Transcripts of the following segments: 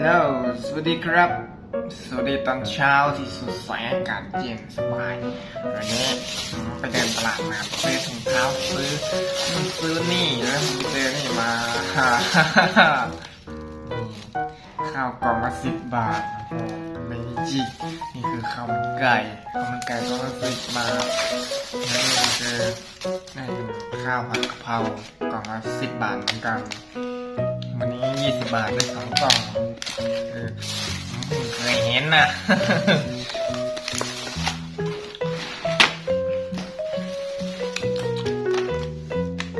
โลสวัสดีครับ สวัสดีตอนเช้าที่สดใสอากาศเย็นสบายวันนี้ไปเดินตลาดมาซื้อถุงเท้าซื้อซื้อนี่แล้วผมเจอนี่มาข้าวกล่องละสิบบาทไม่จิกนี่คือข้าวมันไก่ข้าวมันไก่กล่องละสิบบาทแล้วนี่คือนี่เป็นข้าวผัดกะเพรากล่องละสิบบาทเหมือนกัน ยี่สิบบาทได้สองกล่องเออเคยเห็นนะ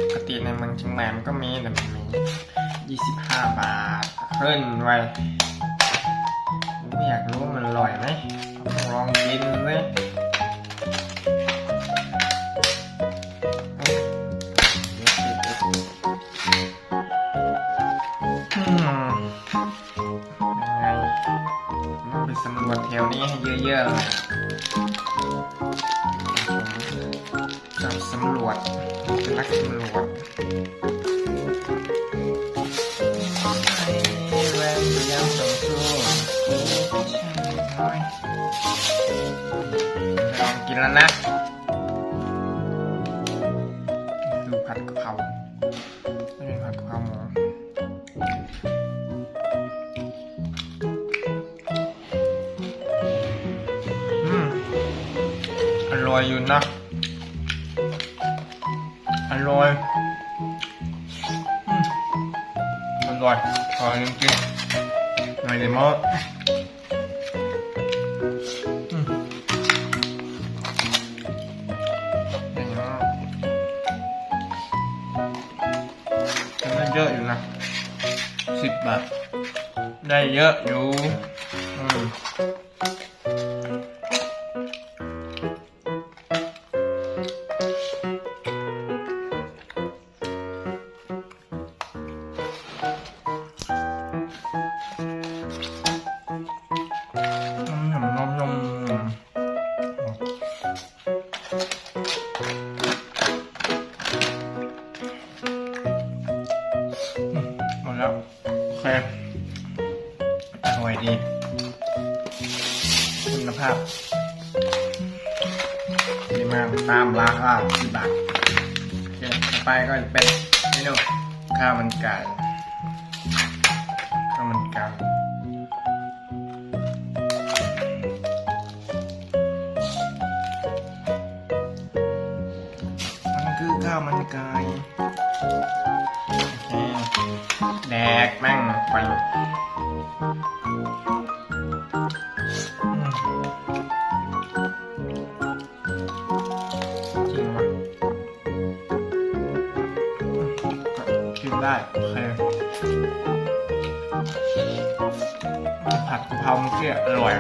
ปกติในเมืองเชียงใหม่มันก็มีแต่มันมียี่สิบห้าบาทขึ้นไว้ไม่อยากรู้มันอร่อยไหมลองกินเลย ยอะๆเลยผมชอบสำรวจเป็นนักสำรวจให้แรงพยายามต่อสู้ไม่ใช่น้อยลองกินแล้วนะ อร่อยอยู่นะ อร่อยอร่อยอร่อยจริงๆไม่ได้โม้อืมอย่าเยอะอยู่นะสิบบาท ได้เยอะอยู่ ภาพดีมากตามราคาสิบบาทโอเคต่อไปก็จะเป็นเมนูข้าวมันไก่ข้าวมันไก่มันคือข้าวมันไก่โอเคแดกแม่งไป ผัดกะเพราเมื่อกี้อร่อย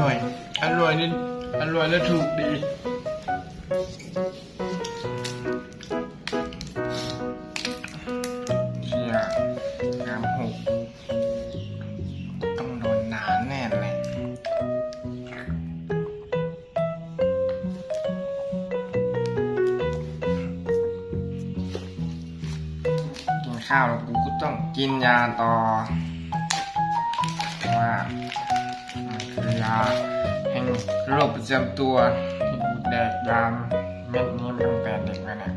ร่อย อร่อยนี่อร่อยและถูกดีเชี่ยน้ำหกต้องโดนนานแน่เลยกินข้าวแล้วกูก็ต้องกินยาต่อเพราะว่า ยาแห่งโรคประจำตัวที่แดดยามเม็ดนี้มันงแต่เด็กแล้วนะ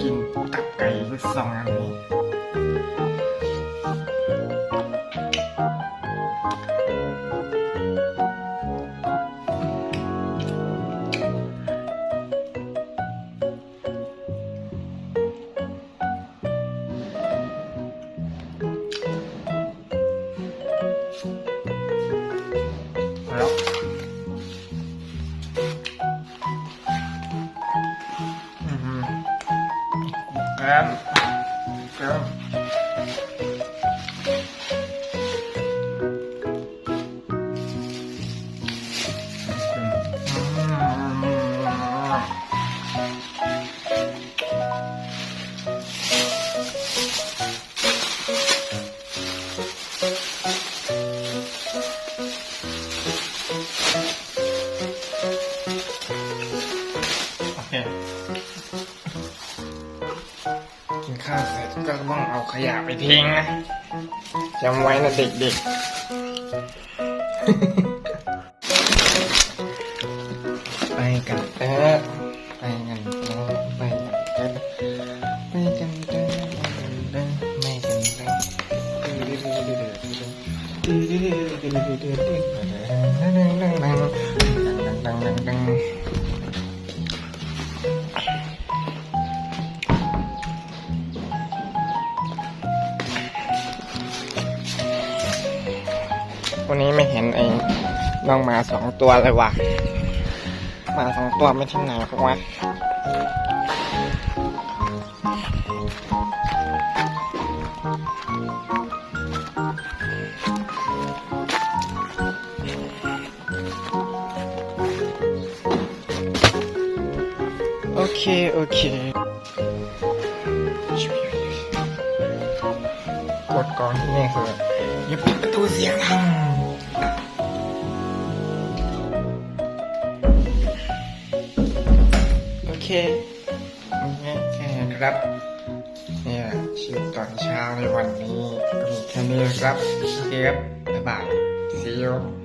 กินตับไก่สองอันนี้ แก้ ข้าวเสร็จก็ต้องเอาขยะไปทิ้งนะจำไว้นะเด็กๆ ไปกันเถอะไปกันเถอะไปกันเถอะไปกันเถอะไปกันเถอะไม่กันเถอะ วันนี้ไม่เห็นไอ้น้องหมาสองตัวเลยว่ะหมาสองตัวไม่ที่ไหนพวกวะโอเค โอเคกดก่อนที่นี่คืออย่าปิดประตูเสียงดัง แค่นี้ครับ เนี่ยชีวิตตอนเช้าในวันนี้ก็มีแค่นี้ครับโอเคครับบ๊ายบาย see you